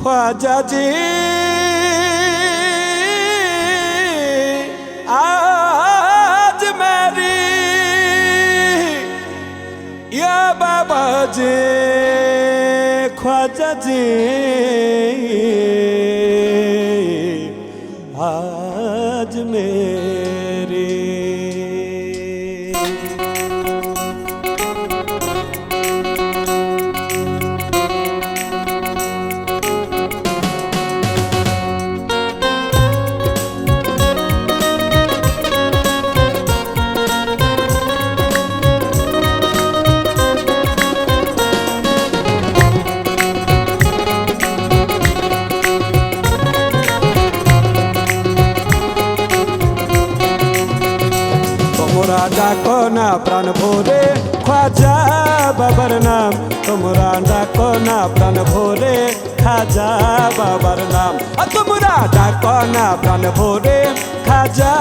খাজা জি আজ মেরি ইয়া বাবা জি খাজা জি আজ মেরি না প্রাণ ভরে খাজা, বাবার নাম। তোমরা ডাকো না প্রাণ ভরে খাজা, বাবার নাম। তোমরা ডাকো না প্রাণ ভরে খাজা,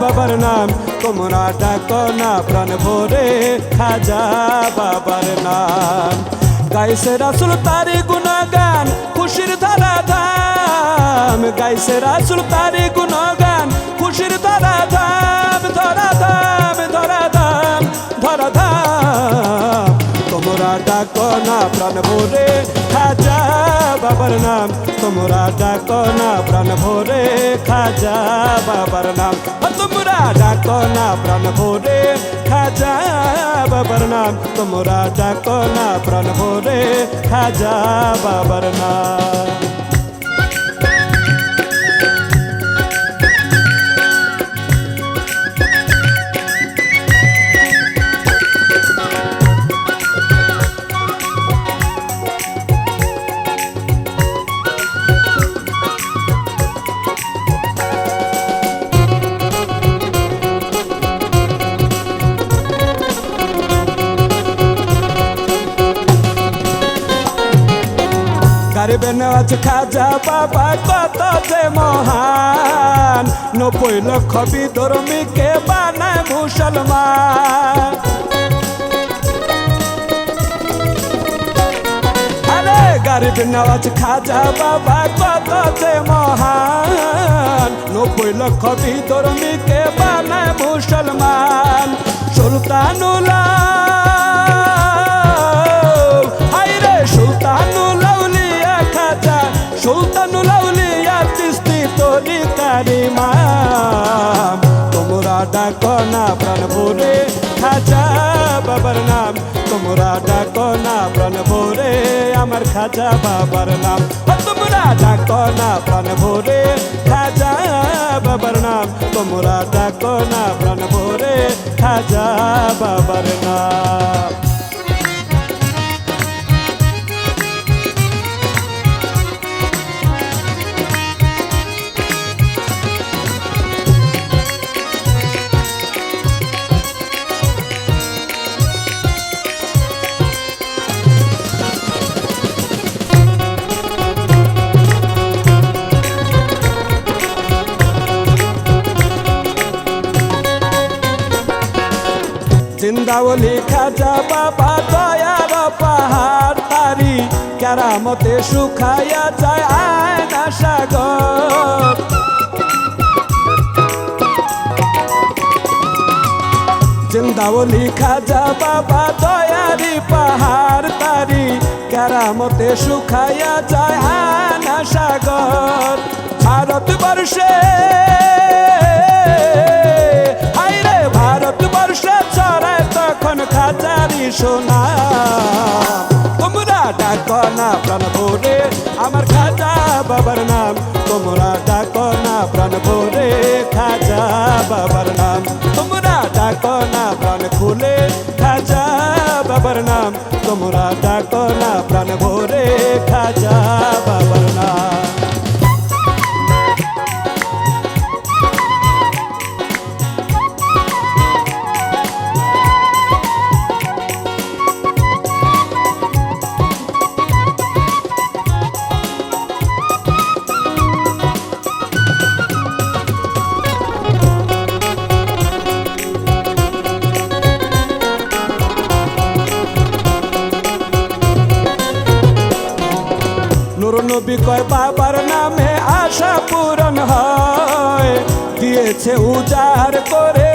বাবার নাম। তোমরা ডাকো না প্রাণ ভরে খাজা, বাবার নাম। গাইছে রাসুল তারি গুণগান, খুশির ধারা ধাম গাইছে রাসুল তারি গুণগান, খুশির ধারা ধাম ধরা ধাম ডাকো না প্রাণ ভোরে, খাজা বাবার নাম। তোমরা ডাকো না প্রাণ ভোরে, খাজা বাবার নাম। তোমরা ডাকো না প্রাণ ভোরে, খাজা বাবার নাম। তোমরা ডাকো না প্রাণ ভোরে, খাজা বাবার নাম। নেওয়াজ খাজা বাবা কত যে মহান। নব্বই লক্ষ বিধর্মীকে বানায় মুসলমান। গরিব নওয়াজ খাজা বাবা কত যে মহান। নব্বই লক্ষ বিধর্মীকে বানায় মুসলমান। সুলতানুল্লাহ চিস্তি তোরি কারিমাম তোমরা ডাকো না প্রাণ ভরে খাজা বাবার নাম। তোমরা ডাকো না প্রাণ ভোরে আমার খাজা বাবার নাম। তোমরা ডাকো না প্রাণ ভরে খাজা বাবার নাম। তোমরা ডাকো না জিন্দাওলি খাজা বাবা দয়ার পাহাড় তারি। কেরামতে শুকাইয়া যায় আয়না সাগর। জিন্দাওলি খাজা বাবা দয়ারি পাহাড় তারি। কেরামতে শুকাইয়া যায় আয়না সাগর। ভারতবর্ষে হাইরে ভারতবর্ষে চড়ায় তখন খাজারি সোনা। তোমরা ডাকো না প্রাণ ভরে, আমার খাজা বাবার নাম। তোমরা ডাকো না প্রাণ ভরে খাজা বাবার নাম। তোমরা ডাকো না প্রাণ খুলে খাজা বাবার নাম। তোমরা ডাকো না প্রাণ ভরে খাজা বাবার নাম। নুর কয় বাবার নামে আশা পূরণ হয়। দিয়েছে উজাড় করে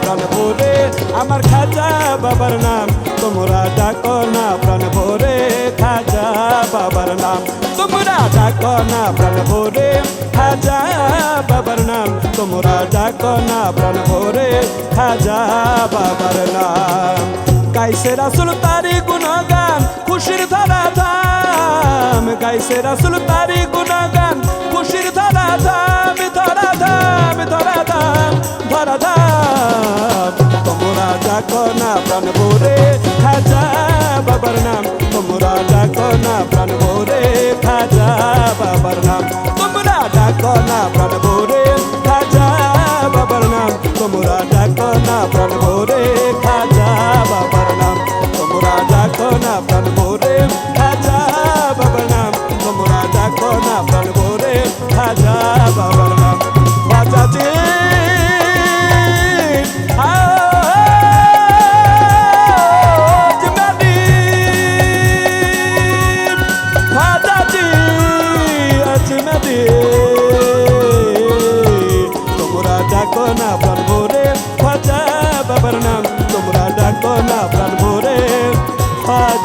প্রাণ ভরে। আমার খাজা বাবার নাম, তোমরা ডাকো না প্রাণ ভরে। খাজা বাবার নাম, তোমরা ডাকো না প্রাণ ভরে। খাজা বাবার নাম, তোমরা ডাকো না প্রাণ ভরে। খাজা বাবার নাম। গাইছে রাসুল তারি গুণগান, খুশির ধারা ধাম। গাইছে রাসুল তারি গুণগান, খুশির ধারা ধাম, ধরা ধাম ধরা ধাম ধরা ধাম। ডাকো না প্রাণ ভরে।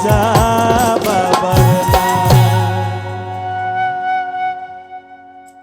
খাজা